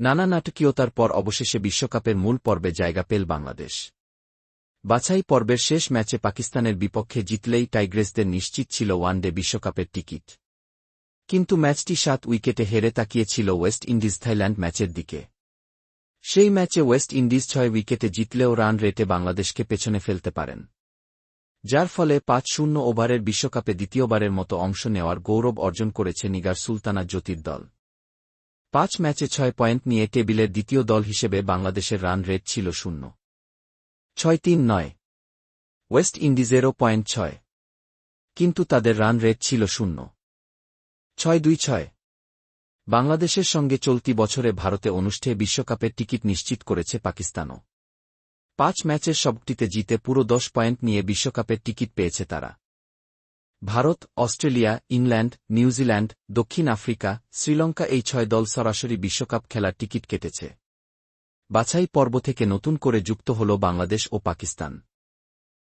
নানা নাটকীয়তার পর অবশেষে বিশ্বকাপের মূল পর্বে জায়গা পেল বাংলাদেশ। বাছাই পর্বের শেষ ম্যাচে পাকিস্তানের বিপক্ষে জিতলেই টাইগ্রেসদের নিশ্চিত ছিল ওয়ানডে বিশ্বকাপের টিকিট। কিন্তু ম্যাচটি সাত উইকেটে হেরে তাকিয়েছিল ওয়েস্ট ইন্ডিজ থাইল্যান্ড ম্যাচের দিকে। সেই ম্যাচে ওয়েস্ট ইন্ডিজ ছয় উইকেটে জিতলেও রান রেটে বাংলাদেশকে পেছনে ফেলতে পারেন। যার ফলে পাঁচ শূন্য ওভারের বিশ্বকাপে দ্বিতীয়বারের মতো অংশ নেওয়ার গৌরব অর্জন করেছে নিগার সুলতানা জ্যোতির দল। পাঁচ ম্যাচে ছয় পয়েন্ট নিয়ে টেবিলের দ্বিতীয় দল হিসেবে বাংলাদেশের রান রেট ছিল শূন্য। ছয় তিন নয়। ওয়েস্ট ইন্ডিজেরও পয়েন্ট ছয়। কিন্তু তাদের রান রেট ছিল শূন্য। ছয় দুই ছয়। বাংলাদেশের সঙ্গে চলতি বছরে ভারতে অনুষ্ঠে বিশ্বকাপের টিকিট নিশ্চিত করেছে পাকিস্তানও। পাঁচ ম্যাচের সবটিতে জিতে পুরো দশ পয়েন্ট নিয়ে বিশ্বকাপের টিকিট পেয়েছে তারা। Bharat, Australia, England New Zealand দক্ষিণ আফ্রিকা, শ্রীলঙ্কা এই ছয় দল সরাসরি বিশ্বকাপ খেলার টিকিট কেটেছে। বাছাই পর্ব থেকে নতুন করে যুক্ত হল বাংলাদেশ ও পাকিস্তান।